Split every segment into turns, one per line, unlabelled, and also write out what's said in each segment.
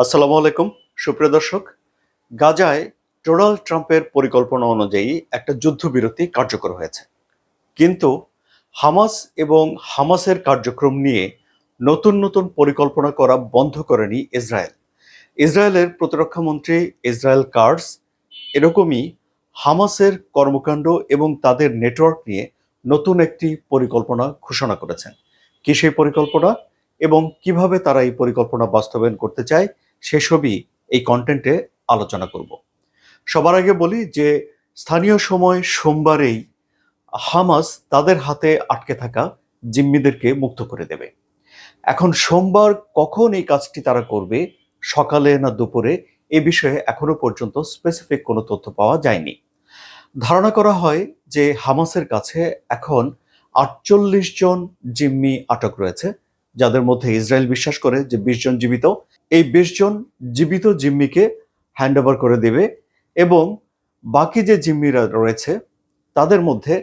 আসসালামু আলাইকুম সুপ্রিয় দর্শক গাজায় ডোনাল্ড ট্রাম্পের পরিকল্পনা অনুযায়ী একটা যুদ্ধবিরতি কার্যকর হয়েছে কিন্তু হামাস এবং হামাসের কার্যক্রম নিয়ে নতুন নতুন পরিকল্পনা করা বন্ধ করেনি ইসরায়েল ইসরায়েলের প্রতিরক্ষামন্ত্রী ইসরায়েল কার্স এরকমই হামাসের কর্মকাণ্ড এবং তাদের নেটওয়ার্ক নিয়ে নতুন একটি পরিকল্পনা ঘোষণা করেছেন কি সেই পরিকল্পনা এবং কিভাবে তারা এই পরিকল্পনা বাস্তবায়ন করতে চায় সেসবই এই কন্টেন্টে আলোচনা করব সবার আগে বলি যে স্থানীয় সময় সোমবারেই হামাস তাদের হাতে আটকে থাকা জিম্মিদেরকে মুক্ত করে দেবে এখন সোমবার কখন এই কাজটি তারা করবে সকালে না দুপুরে এ বিষয়ে এখনো পর্যন্ত স্পেসিফিক কোনো তথ্য পাওয়া যায়নি ধারণা করা হয় যে হামাসের কাছে এখন আটচল্লিশ জন জিম্মি আটক রয়েছে যাদের মধ্যে ইসরায়েল বিশ্বাস করে যে বিশ জন জীবিত এই বিশ জন জীবিত জিম্মিকে হ্যান্ড ওভার করে দেবে এবং বাকি যে জিম্মিরা রয়েছে তাদের মধ্যে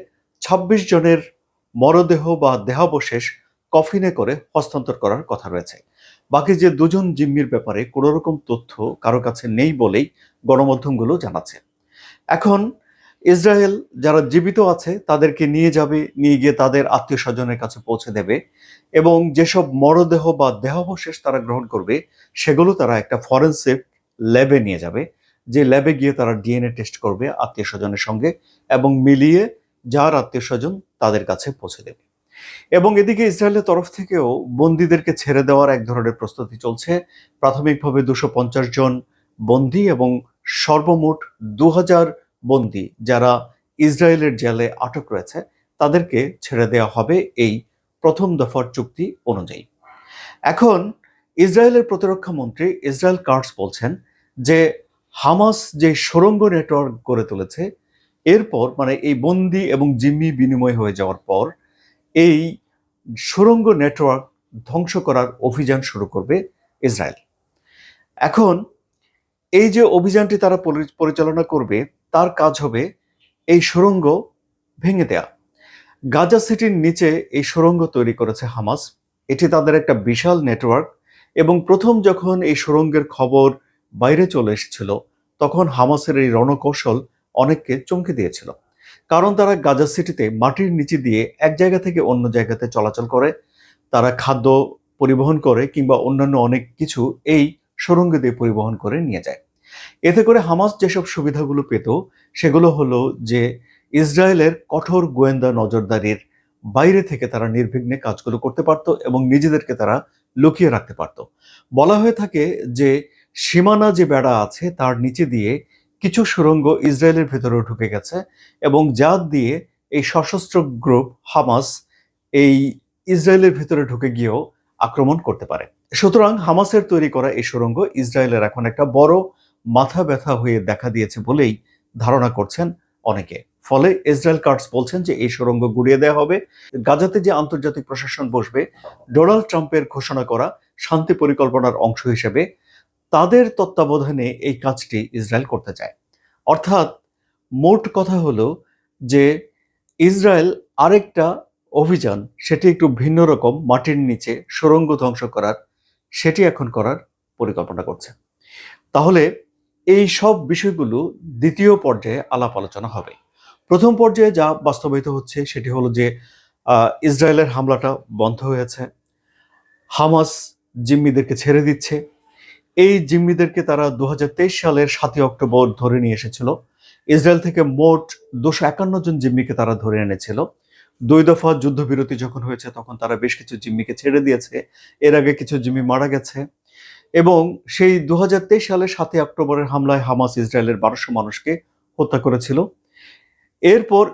২৬ জনের মরদেহ বা দেহাবশেষ কফিনে করে হস্তান্তর করার কথা রয়েছে বাকি যে দুজন জিম্মির ব্যাপারে কোনো রকম তথ্য কারো কাছে নেই বলেই গণমাধ্যমগুলো জানাচ্ছে এখন ইসরায়েল যারা জীবিত আছে তাদেরকে নিয়ে যাবে নিয়ে গিয়ে তাদের আত্মীয় স্বজনের কাছে পৌঁছে দেবে এবং যেসব মরদেহ বা দেহাবশেষ তারা গ্রহণ করবে সেগুলো তারা একটা ফরেন্সিক ল্যাবে নিয়ে যাবে যে ল্যাবে গিয়ে তারা ডিএনএ টেস্ট করবে আত্মীয় স্বজনের সঙ্গে এবং মিলিয়ে যার আত্মীয় স্বজন তাদের কাছে পৌঁছে দেবে এবং এদিকে ইসরায়েলের তরফ থেকেও বন্দীদেরকে ছেড়ে দেওয়ার এক ধরনের প্রস্তুতি চলছে প্রাথমিকভাবে দুশো জন বন্দী এবং সর্বমোট দু বন্দী যারা ইসরায়েলের জেলে আটক রয়েছে তাদেরকে ছেড়ে দেওয়া হবে এই প্রথম দফার চুক্তি অনুযায়ী এখন ইসরায়েলের প্রতিরক্ষা মন্ত্রী ইসরায়েল কার্টস বলছেন যে হামাস যে সুরঙ্গ নেটওয়ার্ক গড়ে তুলেছে এরপর মানে এই বন্দি এবং জিম্মি বিনিময় হয়ে যাওয়ার পর এই সুরঙ্গ নেটওয়ার্ক ধ্বংস করার অভিযান শুরু করবে ইসরায়েল এখন এই যে অভিযানটি তারা পরিচালনা করবে তার কাজ হবে এই সুরঙ্গ ভেঙে দেয়া গাজা সিটির নিচে এই সুরঙ্গ তৈরি করেছে হামাস এটি তাদের একটা বিশাল নেটওয়ার্ক এবং প্রথম যখন এই সুরঙ্গের খবর বাইরে চলে এসেছিল তখন হামাসের এই রণকৌশল অনেককে চমকে দিয়েছিল কারণ তারা গাজা সিটিতে মাটির নিচে দিয়ে এক জায়গা থেকে অন্য জায়গাতে চলাচল করে তারা খাদ্য পরিবহন করে কিংবা অন্যান্য অনেক কিছু এই সুরঙ্গ দিয়ে পরিবহন করে নিয়ে যায় এতে করে হামাস যেসব সুবিধাগুলো পেত সেগুলো হলো যে ইসরায়েলের কঠোর গোয়েন্দা নজরদারির বাইরে থেকে তারা নির্বিঘ্নে কাজগুলো করতে পারত এবং নিজেদেরকে তারা লুকিয়ে রাখতে পারত বলা হয়ে থাকে যে সীমানা যে বেড়া আছে তার নিচে দিয়ে কিছু সুরঙ্গ ইসরায়েলের ভেতরেও ঢুকে গেছে এবং যা দিয়ে এই সশস্ত্র গ্রুপ হামাস এই ইসরায়েলের ভেতরে ঢুকে গিয়েও আক্রমণ করতে পারে সুতরাং হামাসের তৈরি করা এই সুরঙ্গ ইসরায়েলের এখন একটা বড় মাথা ব্যথা হয়ে দেখা দিয়েছে বলেই ধারণা করছেন অনেকে ফলে ইসরায়েল কার্ডস বলছেন যে এই সুরঙ্গ গুড়িয়ে দেওয়া হবে গাজাতে যে আন্তর্জাতিক প্রশাসন বসবে ডোনাল্ড ট্রাম্পের ঘোষণা করা শান্তি পরিকল্পনার অংশ হিসেবে তাদের তত্ত্বাবধানে এই কাজটি ইসরায়েল করতে চায় অর্থাৎ মোট কথা হলো যে ইসরায়েল আরেকটা অভিযান সেটি একটু ভিন্ন রকম মাটির নিচে সুরঙ্গ ধ্বংস করার সেটি এখন করার পরিকল্পনা করছে তাহলে এই সব বিষয়গুলো দ্বিতীয় পর্যায়ে আলাপ আলোচনা হবে প্রথম পর্যায়ে যা বাস্তবায়িত হচ্ছে সেটি হলো যে ইসরায়েলের হামলাটা বন্ধ হয়েছে হামাস জিম্মিদেরকে ছেড়ে দিচ্ছে এই জিম্মিদেরকে তারা দু সালের সাতই অক্টোবর ধরে নিয়ে এসেছিল ইসরায়েল থেকে মোট দুশো একান্ন জন জিম্মিকে তারা ধরে এনেছিল দুই দফা যুদ্ধবিরতি যখন হয়েছে তখন তারা বেশ কিছু জিম্মিকে ছেড়ে দিয়েছে এর আগে কিছু জিম্মি মারা গেছে এবং সেই দু সালের সাতই অক্টোবরের হামলায় হামাস ইসরায়েলের বারোশো মানুষকে হত্যা করেছিল এরপর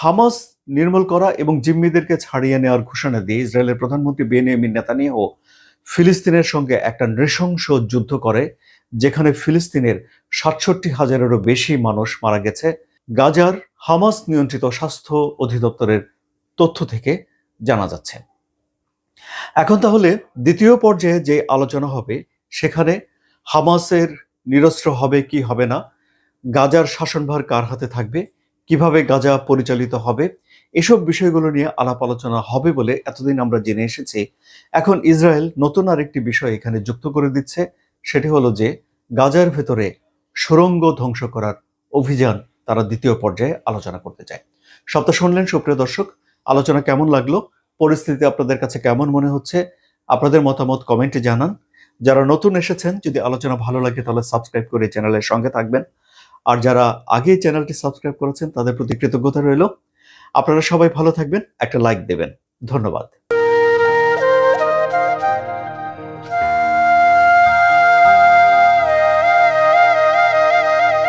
হামাস নির্মূল করা এবং জিম্মিদেরকে ছাড়িয়ে নেওয়ার ঘোষণা দিয়ে ইসরায়েলের প্রধানমন্ত্রী বেনিয়ামিন নেতানিয়াহ ফিলিস্তিনের সঙ্গে একটা নৃশংস যুদ্ধ করে যেখানে ফিলিস্তিনের সাতষট্টি হাজারেরও বেশি মানুষ মারা গেছে গাজার হামাস নিয়ন্ত্রিত স্বাস্থ্য অধিদপ্তরের তথ্য থেকে জানা যাচ্ছে এখন তাহলে দ্বিতীয় পর্যায়ে যে আলোচনা হবে সেখানে হামাসের নিরস্ত্র হবে কি হবে না গাজার শাসনভার কার হাতে থাকবে কিভাবে গাজা পরিচালিত হবে এসব বিষয়গুলো নিয়ে আলাপ আলোচনা হবে বলে এতদিন আমরা জেনে এসেছি এখন ইসরায়েল নতুন আরেকটি বিষয় এখানে যুক্ত করে দিচ্ছে সেটি হলো যে গাজার ভেতরে সুরঙ্গ ধ্বংস করার অভিযান তারা দ্বিতীয় পর্যায়ে আলোচনা করতে চায় সপ্তাহ শুনলেন সুপ্রিয় দর্শক আলোচনা কেমন লাগলো পরিস্থিতি আপনাদের কাছে কেমন মনে হচ্ছে আপনাদের মতামত কমেন্টে জানান যারা নতুন এসেছেন যদি আলোচনা ভালো লাগে তাহলে সাবস্ক্রাইব করে চ্যানেলের সঙ্গে থাকবেন আর যারা আগে চ্যানেলটি সাবস্ক্রাইব করেছেন তাদের প্রতি কৃতজ্ঞতা রইল আপনারা সবাই ভালো থাকবেন একটা লাইক দেবেন ধন্যবাদ